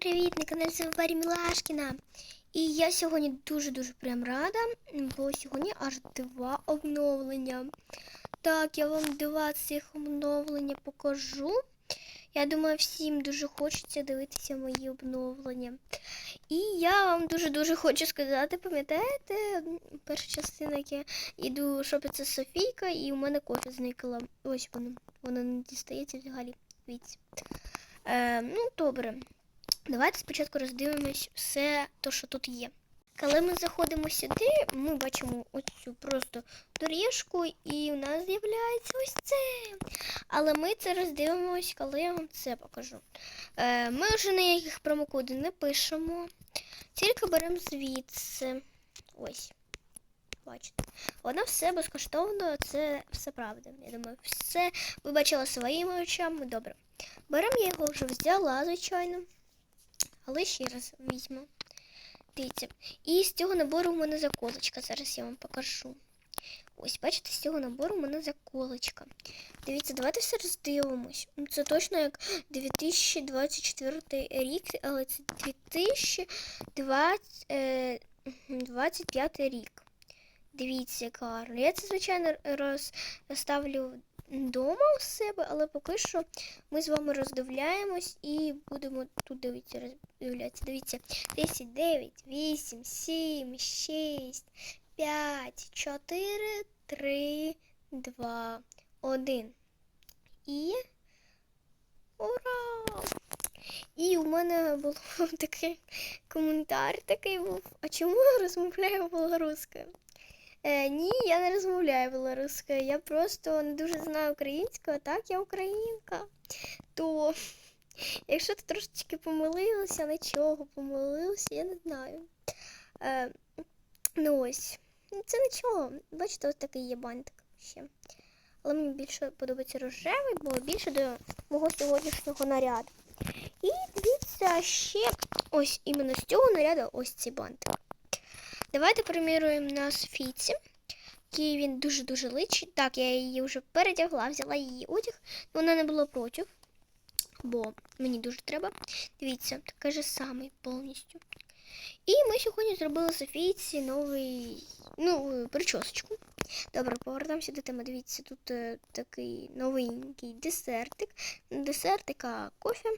привіт! На каналі Саварі Мілашкіна. І я сьогодні дуже-дуже прям рада, бо сьогодні аж два обновлення. Так, я вам два цих обновлення покажу. Я думаю, всім дуже хочеться дивитися мої обновлення. І я вам дуже-дуже хочу сказати, пам'ятаєте, перша частина, як я йду шопиться Софійка, і у мене кофе зникла. Ось воно. Воно не дістається взагалі. Е, ну, добре. Давайте спочатку роздивимось все, то, що тут є. Коли ми заходимо сюди, ми бачимо оцю просто доріжку, і у нас з'являється ось це. Але ми це роздивимось, коли я вам це покажу. Е, ми вже ніяких промокодів не пишемо, тільки беремо звідси. Ось. Бачите. Воно все безкоштовно, це все правда. Я думаю, все ви бачили своїми очами. Добре. Беремо, я його вже взяла, звичайно. Але ще раз візьму. Дивіться. І з цього набору в мене заколочка. Зараз я вам покажу. Ось, бачите, з цього набору в мене заколочка. Дивіться, давайте все роздивимось. Ну, Це точно як 2024 рік, але це 2025 рік. Дивіться, яка гарна. Я це, звичайно, розставлю вдома у себе, але поки що ми з вами роздивляємось і будемо тут дивитися, роздивлятися. Дивіться, 10, 9, 8, 7, 6, 5, 4, 3, 2, 1. І. Ура! І у мене був такий коментар такий був. А чому я розмовляю білоруською? Е, ні, я не розмовляю білоруською. Я просто не дуже знаю українську, а так я українка. То якщо ти трошечки помилилася, нічого помилилася, я не знаю. Е, ну ось. Ну, Це нічого. Бачите, ось такий є бантик ще. Але мені більше подобається рожевий, бо більше до мого сьогоднішнього наряду. І дивіться ще ось іменно з цього наряду ось цей бантик. Давайте приміруємо на Софійці, який він дуже-дуже личить. Так, я її вже передягла, взяла її одяг, вона не була проти, бо мені дуже треба. Дивіться, такий же самий повністю. І ми сьогодні зробили Софійці новий, ну, причосочку. Добре, повертаємося до теми. Дивіться, тут е, такий новенький десертик. Не десертик, кофе.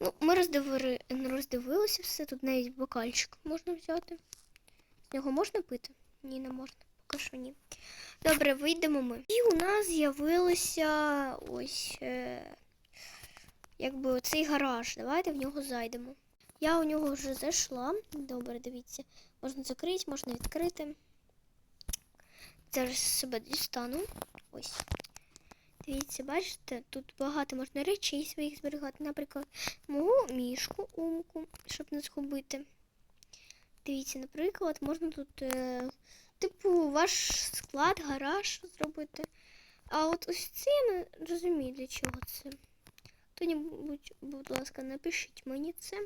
Ну, ми роздивили, роздивилися все, тут навіть бокальчик можна взяти. З нього можна пити? Ні, не можна. Поки що ні. Добре, вийдемо ми. І у нас з'явилося ось е, якби цей гараж. Давайте в нього зайдемо. Я у нього вже зайшла. Добре, дивіться. Можна закрити, можна відкрити. Зараз себе дістану. Ось. Дивіться, бачите, тут багато можна речей своїх зберігати. Наприклад, мою мішку, умку, щоб не згубити. Дивіться, наприклад, можна тут, е, типу, ваш склад, гараж зробити. А от ось це я не розумію, для чого це. Хто-небудь, будь ласка, напишіть мені це.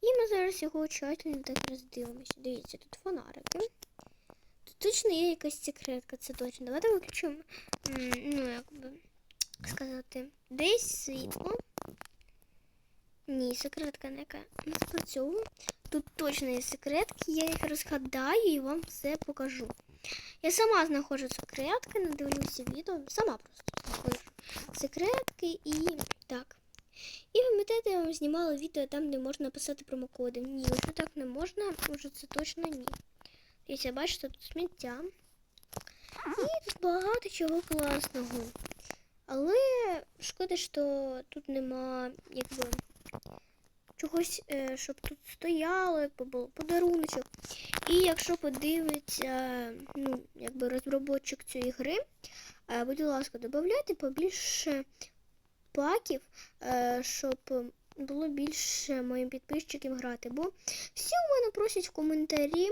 І ми зараз його тщательно так роздивимося. Дивіться, тут фонарики. Тут точно є якась секретка, це точно. Давайте виключимо, ну, як би сказати, десь світло. Ні, секретка не яка не спрацьовує. Тут точно є секретки, я їх розгадаю і вам все покажу. Я сама знаходжу секретки, не дивлюся відео, сама просто знаходжу секретки і так. І пам'ятаєте, я вам знімала відео там, де можна писати промокоди. Ні, вже так не можна, вже це точно ні. Дивіться, бачите, тут сміття. І тут багато чого класного. Але шкода, що тут нема якби чогось, е, щоб тут стояло, якби було подаруночок. І якщо подивиться, ну, якби розробочик цієї гри, е, будь ласка, додавайте побільше паків, е, щоб було більше моїм підписчикам грати. Бо всі у мене просять в коментарі,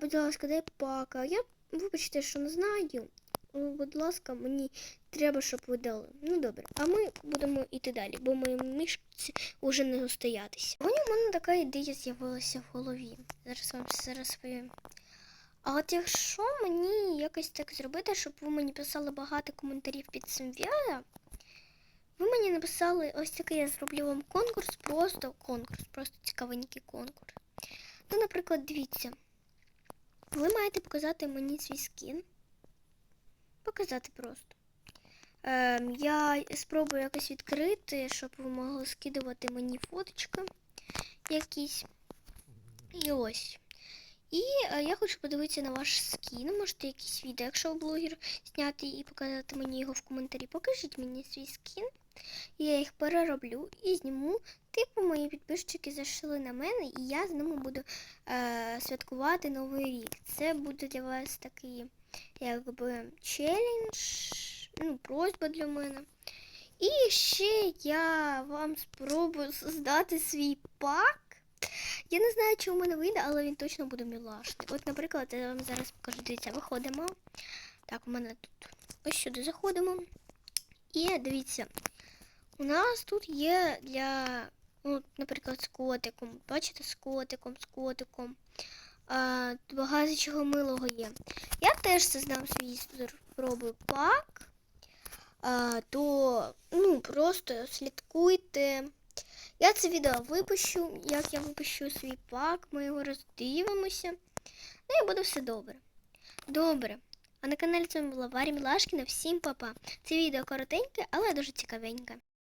будь ласка, дай пака. Я вибачте, що не знаю. Ну, Будь ласка, мені треба, щоб ви дали. Ну добре, а ми будемо йти далі, бо моїй мішці вже не устоятися. Сьогодні у мене така ідея з'явилася в голові. Зараз вам все розповім. А от якщо мені якось так зробити, щоб ви мені писали багато коментарів під цим відео, Ви мені написали ось такий я зроблю вам конкурс, просто конкурс, просто цікавенький конкурс. Ну, наприклад, дивіться. Ви маєте показати мені свій скін. Показати просто. Ем, я спробую якось відкрити, щоб ви могли скидувати мені фоточки якісь. І ось. І е, я хочу подивитися на ваш скін. Можете якісь відео, якщо блогер, зняти і показати мені його в коментарі. Покажіть мені свій скін. Я їх перероблю і зніму. Типу, мої підписчики зайшли на мене, і я з ними буду е, святкувати Новий рік. Це буде для вас такий, якби, челендж, ну, просьба для мене. І ще я вам спробую здати свій пак. Я не знаю, чи у мене вийде, але він точно буде мілашний. От, наприклад, я вам зараз покажу. Дивіться, виходимо. Так, у мене тут ось сюди заходимо. І дивіться, у нас тут є для, ну, наприклад, з котиком. Бачите, з котиком, з котиком. Багато чого милого є. Я теж создам свій спробую пак. А, то ну, просто слідкуйте. Я це відео випущу, як я випущу свій пак, ми його роздивимося. Ну і буде все добре. Добре. А на каналі з вами була Варя Мілашкіна. Всім па-па. Це відео коротеньке, але дуже цікавеньке.